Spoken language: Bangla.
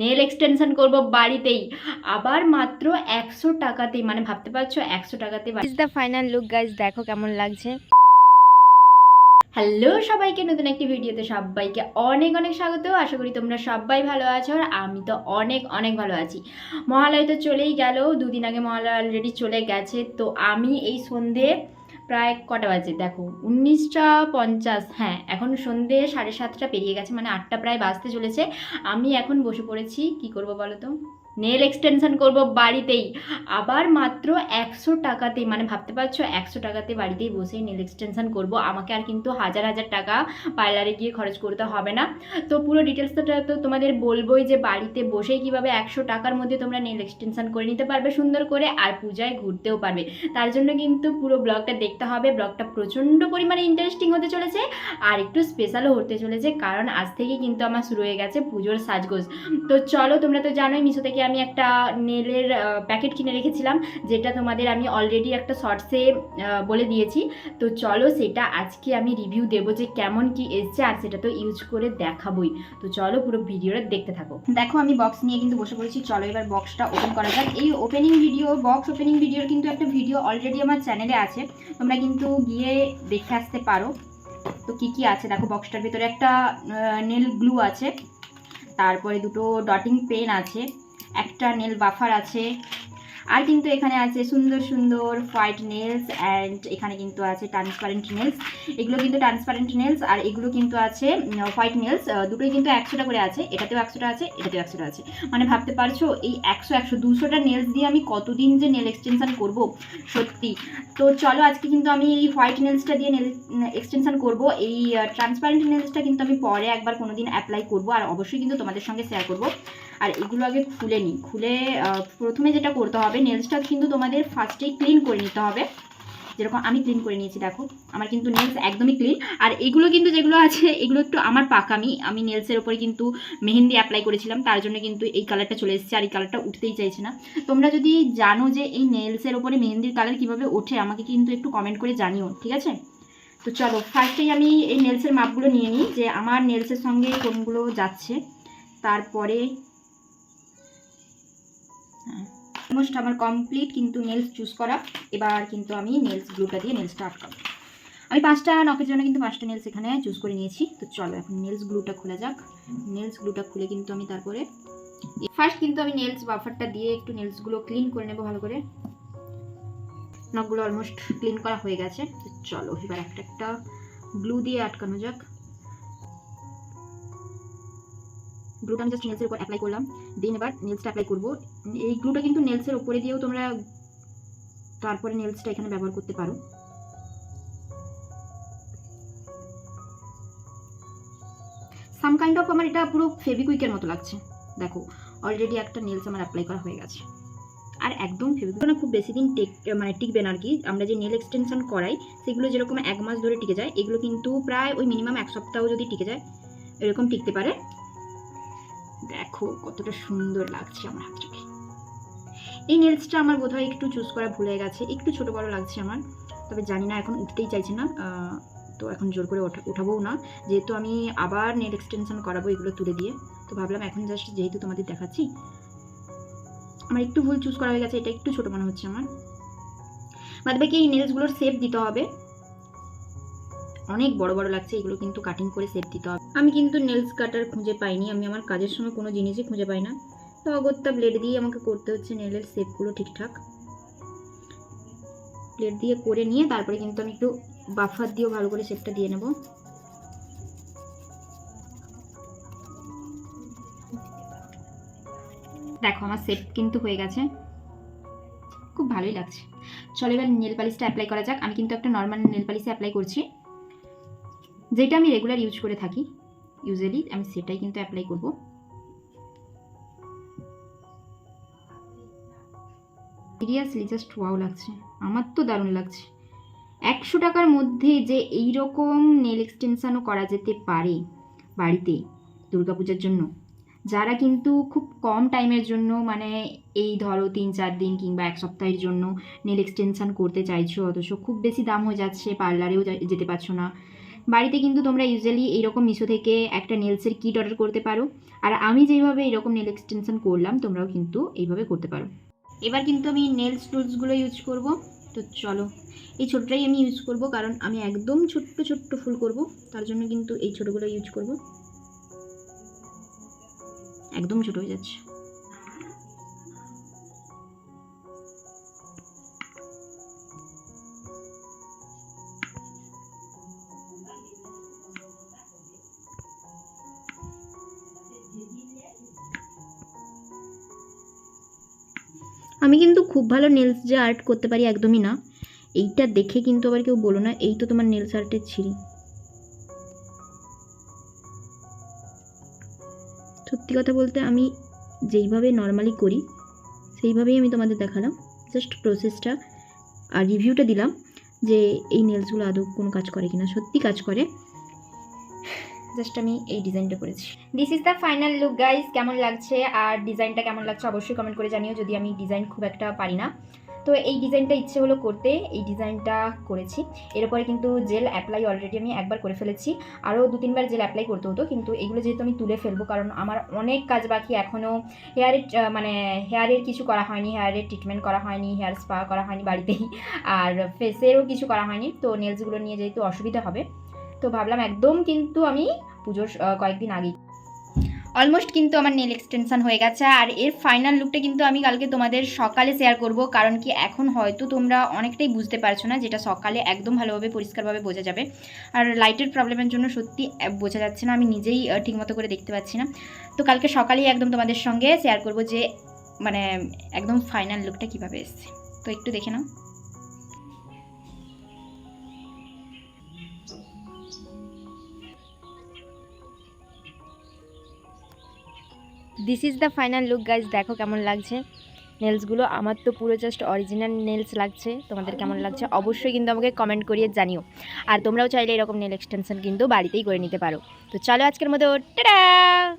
নেল এক্সটেনশন করব বাড়িতেই। আবার মাত্র একশো টাকাতেই মানে ভাবতে পারছ একশো টাকাতে is the final look guys দেখো কেমন লাগছে। হ্যালো সবাইকে নতুন একটি ভিডিওতে সবাইকে অনেক অনেক স্বাগত। আশা করি তোমরা সবাই ভালো আছো আর আমি তো অনেক অনেক ভালো আছি। মহালয় তো চলেই গেল দুদিন আগে মহালয় অলরেডি চলে গেছে। তো আমি এই সন্ধে প্রায় কটা বাজে, দেখো। উনিশটা পঞ্চাশ হ্যাঁ এখন সন্ধে সাড়ে সাতটা পেরিয়ে গেছে মানে আটটা প্রায় বাজতে চলেছে। আমি এখন বসে পড়েছি, কি করব বলো তো? নেল এক্সটেনশন করব বাড়িতেই। আবার মাত্র একশো টাকাতেই মানে ভাবতে পারছ, একশো টাকাতে বাড়িতেই বসেই নেল এক্সটেনশন করব। আমাকে আর কিন্তু হাজার হাজার টাকা পার্লারে গিয়ে খরচ করতে হবে না। তো পুরো ডিটেলসটা তো তোমাদের বলবোই যে বাড়িতে বসেই কীভাবে একশো টাকার মধ্যে তোমরা নেল এক্সটেনশন করে নিতে পারবে সুন্দর করে আর পূজায় ঘুরতেও পারবে। তার জন্য কিন্তু পুরো ব্লগটা দেখতে হবে। ব্লগটা প্রচণ্ড পরিমাণে ইন্টারেস্টিং হতে চলেছে আর একটু স্পেশালও হতে চলেছে কারণ আজ থেকে কিন্তু আমার শুরু হয়ে গেছে পুজোর সাজগোজ। তো চলো তোমরা তো জানোই মিশো থেকে আমি একটা নেলের প্যাকেট কিনে রেখেছিলাম, যেটা তোমাদের আমি অলরেডি একটা শর্টসে বলে দিয়েছি। তো চলো সেটা আজকে আমি রিভিউ দেবো যে কেমন কি এসছে, আর সেটা তো ইউজ করে দেখাবোই। তো চলো পুরো ভিডিওটা দেখতে থাকো। দেখো, আমি বক্স নিয়ে কিন্তু বসে পড়েছি। চলো এবার বক্সটা ওপেন করা যাক। এই ওপেনিং ভিডিও বক্স ওপেনিং ভিডিওর কিন্তু একটা ভিডিও অলরেডি আমার চ্যানেলে আছে। তোমরা কিন্তু গিয়ে দেখে আসতে পারো। তো কি কি আছে? দেখো বক্সটার ভিতরে একটা নেল গ্লু আছে। তারপরে দুটো ডটিং পেন আছে। একটা নেল বাফার আছে। আর কিন্তু এখানে আছে সুন্দর সুন্দর হোয়াইট নেলস অ্যান্ড এখানে কিন্তু আছে ট্রান্সপারেন্ট নেলস এগুলো কিন্তু ট্রান্সপারেন্ট নেলস আর এগুলো কিন্তু আছে হোয়াইট নেলস দুটোই কিন্তু একশোটা করে আছে। এটাতেও একশোটা আছে, এটাতেও একশোটা আছে। মানে ভাবতে পারছ, এই একশো একশো দুশোটা নেলস দিয়ে আমি কতদিন যে নেল এক্সটেনশান করব? সত্যি। তো চলো, আজকে কিন্তু আমি এই হোয়াইট নেলসটা দিয়ে নেল এক্সটেনশান করব। এই ট্রান্সপারেন্ট নেলসটা কিন্তু আমি পরে একবার কোনো দিন অ্যাপ্লাই করব। আর অবশ্যই কিন্তু তোমাদের সঙ্গে শেয়ার করব। আর এগুলো আগে খুলে নিই। খুলে প্রথমে যেটা করতে হবে নেলসটা কিন্তু তোমাদের ফার্স্টেই ক্লিন করে নিতে হবে। যেরকম আমি ক্লিন করে নিয়েছি, দেখো। আমার কিন্তু নেলস একদমই ক্লিন আর এগুলো কিন্তু যেগুলো আছে, এগুলো একটু আমার পাকামি আমি নেলসের ওপরে কিন্তু মেহেন্দি অ্যাপ্লাই করেছিলাম। তার জন্য কিন্তু এই কালারটা চলে এসেছে, আর এই কালারটা উঠতেই চাইছে না। তোমরা যদি জানো যে এই নেলসের ওপরে মেহেন্দির কালার কীভাবে ওঠে, আমাকে কিন্তু একটু কমেন্ট করে জানিও, ঠিক আছে? তো চলো ফার্স্টেই আমি এই নেলসের মাপগুলো নিয়ে নিই, যে আমার নেলসের সঙ্গে কোনগুলো যাচ্ছে। তারপরে অলমোস্ট আমার কমপ্লিট কিন্তু নেলস চুজ করা। এবার কিন্তু আমি নেলস গ্লুটা দিয়ে নেলসটা আটকাবো। আমি পাঁচটা নখের জন্য কিন্তু পাঁচটা নেলস এখানে চুজ করে নিয়েছি। তো চলো এখন নেলস গ্লুটা খোলা যাক। নেলস গ্লুটা খুলে কিন্তু আমি তারপরে ফার্স্ট কিন্তু আমি নেলস বাফারটা দিয়ে একটু নেলসগুলো ক্লিন করে নেব ভালো করে। নখগুলো অলমোস্ট ক্লিন করা হয়ে গেছে। তো চলো এবার একটা একটা গ্লু দিয়ে আটকানো যাক। গ্লুটা আমি জাস্ট নেলসের উপর অ্যাপ্লাই করলাম। দেন এবার নেলসটা অ্যাপ্লাই করব। এই গ্লুটা কিন্তু নেলসের উপরে দিয়েও তোমরা তারপরে নেলসটা এখানে ব্যবহার করতে পারো। সাম কাইন্ড অফ আমার এটা পুরো ফেভিকুইকের মতো লাগছে। দেখো অলরেডি একটা নেলস আমার অ্যাপ্লাই করা হয়ে গেছে। আর একদম ফেভিকুইক না, খুব বেশি দিন টেক মানে টিকবে না আর কি। আমরা যে নেল এক্সটেনশন করাই, সেগুলো যেরকম এক মাস ধরে টিকে যায়, এগুলো কিন্তু প্রায় ওই মিনিমাম এক সপ্তাহ যদি টিকে যায়, এরকম টিকতে পারে। দেখো কতটা সুন্দর লাগছে আমার হাতটাকে এই নেলসটা আমার বোধহয় একটু চুজ করা ভুলে গেছে, একটু ছোট বড় লাগছে আমার, তবে জানি না, এখন উঠতেই চাইছে না তো এখন জোর করে উঠাবোও না। যেহেতু আমি আবার নেল এক্সটেনশন করাবো এগুলো তুলে দিয়ে, তো ভাবলাম এখন জাস্ট যেহেতু তোমাদের দেখাচ্ছি, আমার একটু ভুল চুজ করা হয়ে গেছে, এটা একটু ছোট মনে হচ্ছে আমার। বাদ বাকি এই নেলসগুলোর শেপ দিতে হবে। অনেক বড় বড় লাগছে, এগুলো কিন্তু কাটিং করে সেট দিতে হবে। আমি কিন্তু নেলস কাটার খুঁজে পাইনি, আমি আমার কাজের সময় কোনো জিনিসই খুঁজে পাই না। তো অগত্যা ব্লেড দিয়ে আমাকে করতে হচ্ছে নেলের শেপগুলো ঠিকঠাক। ব্লেড দিয়ে করে নিয়ে তারপরে কিন্তু আমি একটু বাফার দিয়েও ভালো করে শেপটা দিয়ে নেব। দেখো, আমার সেট কিন্তু হয়ে গেছে। খুব ভালোই লাগছে। চলো এবার নেল পালিশটা অ্যাপ্লাই করা যাক। আমি কিন্তু একটা নর্মাল নেল পালিশে অ্যাপ্লাই করছি। যেটা আমি রেগুলার ইউজ করে থাকি ইউজুয়ালি আমি সেটাই কিন্তু অ্যাপ্লাই করব। সিরিয়াসলি জাস্ট ওয়াও লাগছে, আমার তো দারুণ লাগছে। একশো টাকার মধ্যে যে এই রকম নেল এক্সটেনশানও করা যেতে পারে বাড়িতে দুর্গাপূজার জন্য, যারা কিন্তু খুব কম টাইমের জন্য মানে এই ধরো তিন চার দিন কিংবা এক সপ্তাহের জন্য নেল এক্সটেনশান করতে চাইছো, অথচ খুব বেশি দাম হয়ে যাচ্ছে পার্লারেও যেতে পারছ না বাড়িতে কিন্তু তোমরা ইউজুয়ালি এইরকম মিশো থেকে একটা নেলসের কিট অর্ডার করতে পারো। আর আমি যেইভাবে এরকম নেল এক্সটেনশন করলাম, তোমরাও কিন্তু এইভাবে করতে পারো। এবার কিন্তু আমি নেলস টুলসগুলো ইউজ করব। তো চলো, এই ছোটটাই আমি ইউজ করব কারণ আমি একদম ছোট্ট ছোট্ট ফুল করব। তার জন্য কিন্তু এই ছোটোগুলো ইউজ করব। একদম ছোট হয়ে যাচ্ছে। আমি কিন্তু খুব ভালো নেলস যে আর্ট করতে পারি একদমই না। এইটা দেখে কিন্তু আবার কেউ বলো না, এই তো তোমার নেলস আর্টের ছিঁড়ি। সত্যি কথা বলতে আমি যেইভাবে নর্মালি করি, সেইভাবেই আমি তোমাদের দেখালাম। জাস্ট প্রসেসটা আর রিভিউটা দিলাম যে এই নেলসগুলো আদৌ কোনো কাজ করে কিনা। সত্যি কাজ করে। জাস্ট আমি এই ডিজাইনটা করেছি। This is the final look guys কেমন লাগছে? আর ডিজাইনটা কেমন লাগছে অবশ্যই কমেন্ট করে জানিও, যদি আমি ডিজাইন খুব একটা পারি না। তো এই ডিজাইনটা ইচ্ছে হলো করতে, এই ডিজাইনটা করেছি। এরপরে কিন্তু জেল অ্যাপ্লাই অলরেডি আমি একবার করে ফেলেছি। আরও দু তিনবার জেল অ্যাপ্লাই করতে হতো, কিন্তু এগুলো যেহেতু আমি তুলে ফেলব, কারণ আমার অনেক কাজ বাকি এখনও হেয়ারের মানে হেয়ারের কিছু করা হয়নি হেয়ারের ট্রিটমেন্ট করা হয়নি হেয়ার স্পা করা হয়নি বাড়িতেই, আর ফেসেরও কিছু করা হয়নি। তো নেলসগুলো নিয়ে যেহেতু অসুবিধা হবে, তো ভাবলাম একদম কিন্তু আমি পুজোর কয়েকদিন আগেই। অলমোস্ট কিন্তু আমার নেল এক্সটেনশন হয়ে গেছে। আর এর ফাইনাল লুকটা কিন্তু আমি কালকে তোমাদের সকালে শেয়ার করব। কারণ কি এখন হয়তো তোমরা অনেকটাই বুঝতে পারছ না যেটা সকালে একদম ভালোভাবে, পরিষ্কারভাবে বোঝা যাবে। আর লাইটের প্রবলেমের জন্য সত্যি বোঝা যাচ্ছে না। আমি নিজেই ঠিকমতো করে দেখতে পাচ্ছি না। তো কালকে সকালেই একদম তোমাদের সঙ্গে শেয়ার করব যে মানে একদম ফাইনাল লুকটা কীভাবে এসছে। তো একটু দেখে নাও। This is the final look guys দেখো কেমন লাগছে। নেলসগুলো আমার তো পুরো জাস্ট অরিজিনাল নেলস লাগছে। তোমাদের কেমন লাগছে অবশ্যই কিন্তু আমাকে কমেন্ট করিয়ে জানিও। আর তোমরাও চাইলে এরকম নেল এক্সটেনশন কিন্তু বাড়িতেই করে নিতে পারো। তো চলো আজকের মতো, টাটা!